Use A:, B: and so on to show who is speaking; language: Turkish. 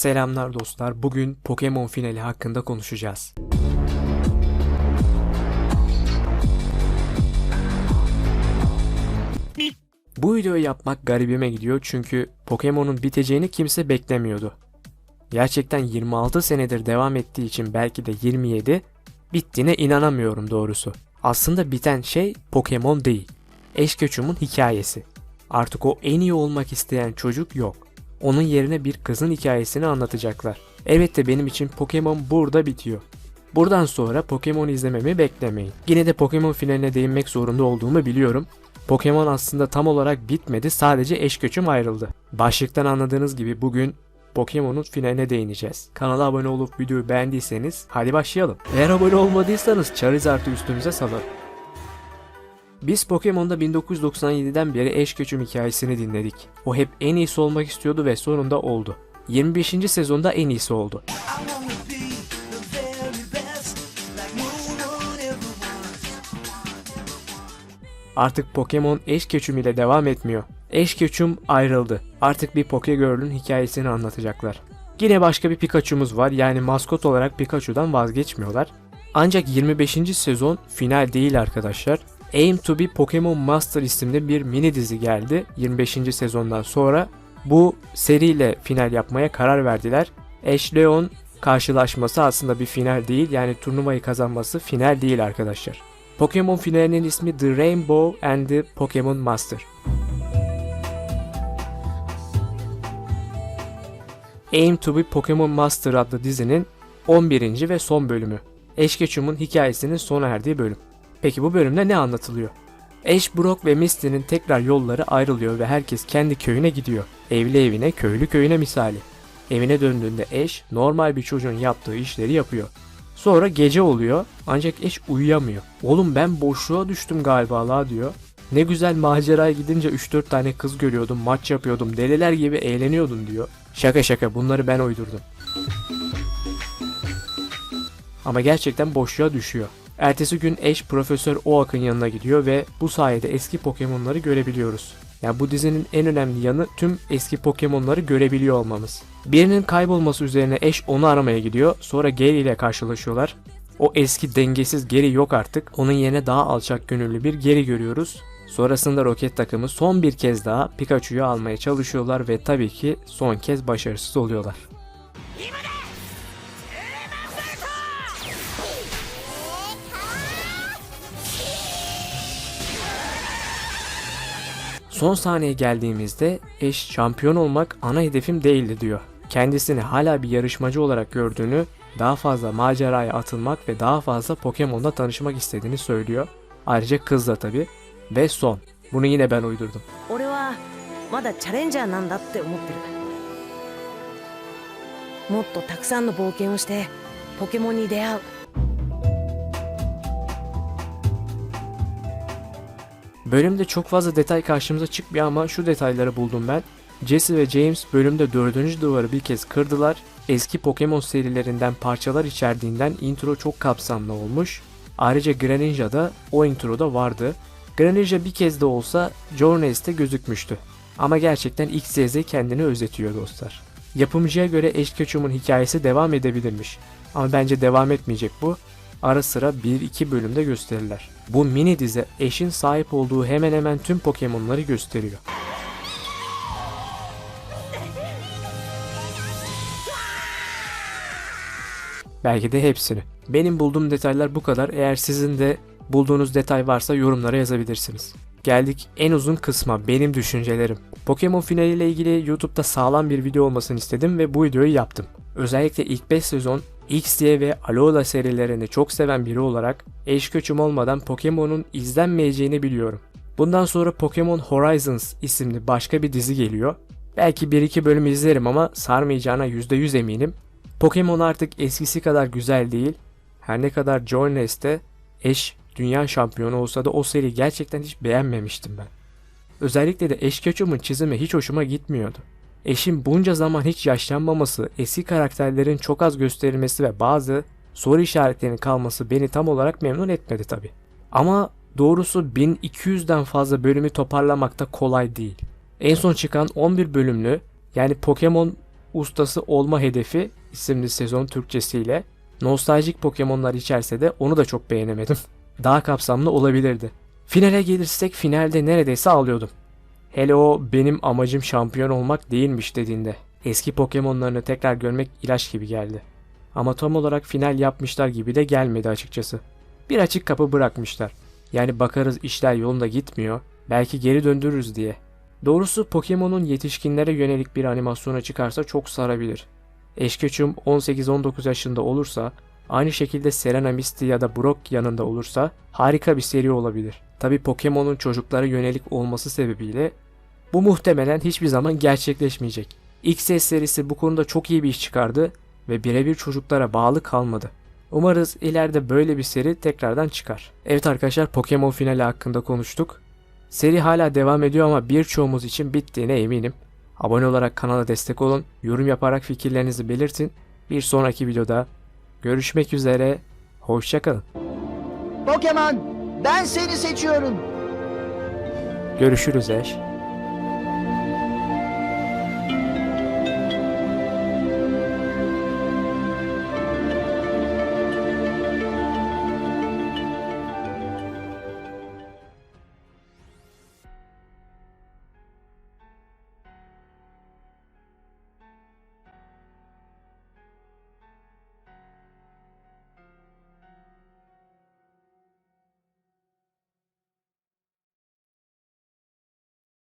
A: Selamlar dostlar. Bugün Pokemon finali hakkında konuşacağız. Bu videoyu yapmak garibime gidiyor çünkü Pokemon'un biteceğini kimse beklemiyordu. Gerçekten 26 senedir devam ettiği için belki de 27 bittiğine inanamıyorum doğrusu. Aslında biten şey Pokemon değil. Eşköçüm'ün hikayesi. Artık o en iyi olmak isteyen çocuk yok. Onun yerine bir kızın hikayesini anlatacaklar. Elbette benim için Pokemon burada bitiyor. Buradan sonra Pokemon izlememi beklemeyin. Yine de Pokemon finaline değinmek zorunda olduğumu biliyorum. Pokemon aslında tam olarak bitmedi sadece eş göçüm ayrıldı. Başlıktan anladığınız gibi bugün Pokemon'un finaline değineceğiz. Kanala abone olup videoyu beğendiyseniz hadi başlayalım. Eğer abone olmadıysanız Charizard'ı üstünüze salın. Biz Pokemon'da 1997'den beri eş göçüm hikayesini dinledik. O hep en iyisi olmak istiyordu ve sonunda oldu. 25. sezonda en iyisi oldu. Artık Pokemon eş göçüm ile devam etmiyor. Eş göçüm ayrıldı. Artık bir Pokegirl'ün hikayesini anlatacaklar. Yine başka bir Pikachu'muz var yani maskot olarak Pikachu'dan vazgeçmiyorlar. Ancak 25. sezon final değil arkadaşlar. Aim to be Pokemon Master isimli bir mini dizi geldi 25. sezondan sonra. Bu seriyle final yapmaya karar verdiler. Ash Leon karşılaşması aslında bir final değil yani turnuvayı kazanması final değil arkadaşlar. Pokemon finalinin ismi The Rainbow and the Pokemon Master. Aim to be Pokemon Master adlı dizinin 11. ve son bölümü. Ash Ketchum'un hikayesinin sona erdiği bölüm. Peki bu bölümde ne anlatılıyor? Ash, Brock ve Misty'nin tekrar yolları ayrılıyor ve herkes kendi köyüne gidiyor. Evli evine, köylü köyüne misali. Evine döndüğünde Ash normal bir çocuğun yaptığı işleri yapıyor. Sonra gece oluyor ancak Ash uyuyamıyor. Oğlum ben boşluğa düştüm galiba la diyor. Ne güzel maceraya gidince 3-4 tane kız görüyordum, maç yapıyordum, deliler gibi eğleniyordum diyor. Şaka şaka bunları ben uydurdum. Ama gerçekten boşluğa düşüyor. Ertesi gün Ash Profesör Oak'ın yanına gidiyor ve bu sayede eski Pokemon'ları görebiliyoruz. Yani bu dizinin en önemli yanı tüm eski Pokemon'ları görebiliyor olmamız. Birinin kaybolması üzerine Ash onu aramaya gidiyor. Sonra Gary ile karşılaşıyorlar. O eski dengesiz Gary yok artık. Onun yerine daha alçak gönüllü bir Gary görüyoruz. Sonrasında roket takımı son bir kez daha Pikachu'yu almaya çalışıyorlar ve tabii ki son kez başarısız oluyorlar. Son sahneye geldiğimizde eş şampiyon olmak ana hedefim değildi diyor. Kendisini hala bir yarışmacı olarak gördüğünü, daha fazla maceraya atılmak ve daha fazla Pokemon'la tanışmak istediğini söylüyor. Ayrıca kız da tabi. Ve son. Bunu yine ben uydurdum.
B: 俺はまだチャレンジャーなんだって思ってるもっとたくさんの冒険をしてポケモンに出会う
A: Bölümde çok fazla detay karşımıza çıkmıyor ama şu detayları buldum ben. Jesse ve James bölümde dördüncü duvarı bir kez kırdılar. Eski Pokemon serilerinden parçalar içerdiğinden intro çok kapsamlı olmuş. Ayrıca Greninja da o introda vardı. Greninja bir kez de olsa Journeys'te gözükmüştü. Ama gerçekten XYZ kendini özetiyor dostlar. Yapımcıya göre Ash Ketchum'un hikayesi devam edebilirmiş. Ama bence devam etmeyecek bu. Ara sıra 1-2 bölümde gösterirler. Bu mini dizi Ash'in sahip olduğu hemen hemen tüm Pokemon'ları gösteriyor. Belki de hepsini. Benim bulduğum detaylar bu kadar. Eğer sizin de bulduğunuz detay varsa yorumlara yazabilirsiniz. Geldik en uzun kısma benim düşüncelerim. Pokemon finaliyle ilgili YouTube'da sağlam bir video olmasını istedim ve bu videoyu yaptım. Özellikle ilk 5 sezon XY ve Alola serilerini çok seven biri olarak eş köçüm olmadan Pokemon'un izlenmeyeceğini biliyorum. Bundan sonra Pokemon Horizons isimli başka bir dizi geliyor. Belki 1-2 bölüm izlerim ama sarmayacağına %100 eminim. Pokemon artık eskisi kadar güzel değil. Her ne kadar Journey'ste eş dünya şampiyonu olsa da o seri gerçekten hiç beğenmemiştim ben. Özellikle de Ash Ketchum'un çizimi hiç hoşuma gitmiyordu. Eşin bunca zaman hiç yaşlanmaması, eski karakterlerin çok az gösterilmesi ve bazı soru işaretlerinin kalması beni tam olarak memnun etmedi tabi. Ama doğrusu 1200'den fazla bölümü toparlamak da kolay değil. En son çıkan 11 bölümlü yani Pokemon ustası olma hedefi isimli sezon Türkçesiyle nostaljik Pokemon'lar içerse de onu da çok beğenemedim. Daha kapsamlı olabilirdi. Finale gelirsek finalde neredeyse ağlıyordum. Hele o benim amacım şampiyon olmak değilmiş dediğinde. Eski Pokemon'larını tekrar görmek ilaç gibi geldi. Ama tam olarak final yapmışlar gibi de gelmedi açıkçası. Bir açık kapı bırakmışlar. Yani bakarız işler yolunda gitmiyor, belki geri döndürürüz diye. Doğrusu Pokemon'un yetişkinlere yönelik bir animasyona çıkarsa çok sarabilir. Eşkeçum 18-19 yaşında olursa, aynı şekilde Serena Misty ya da Brock yanında olursa harika bir seri olabilir. Tabi Pokemon'un çocuklara yönelik olması sebebiyle bu muhtemelen hiçbir zaman gerçekleşmeyecek. XS serisi bu konuda çok iyi bir iş çıkardı ve birebir çocuklara bağlı kalmadı. Umarız ileride böyle bir seri tekrardan çıkar. Evet arkadaşlar Pokemon finali hakkında konuştuk. Seri hala devam ediyor ama birçoğumuz için bittiğine eminim. Abone olarak kanala destek olun, yorum yaparak fikirlerinizi belirtin. Bir sonraki videoda görüşmek üzere, hoşçakalın.
C: Pokemon, ben seni seçiyorum.
A: Görüşürüz Ash.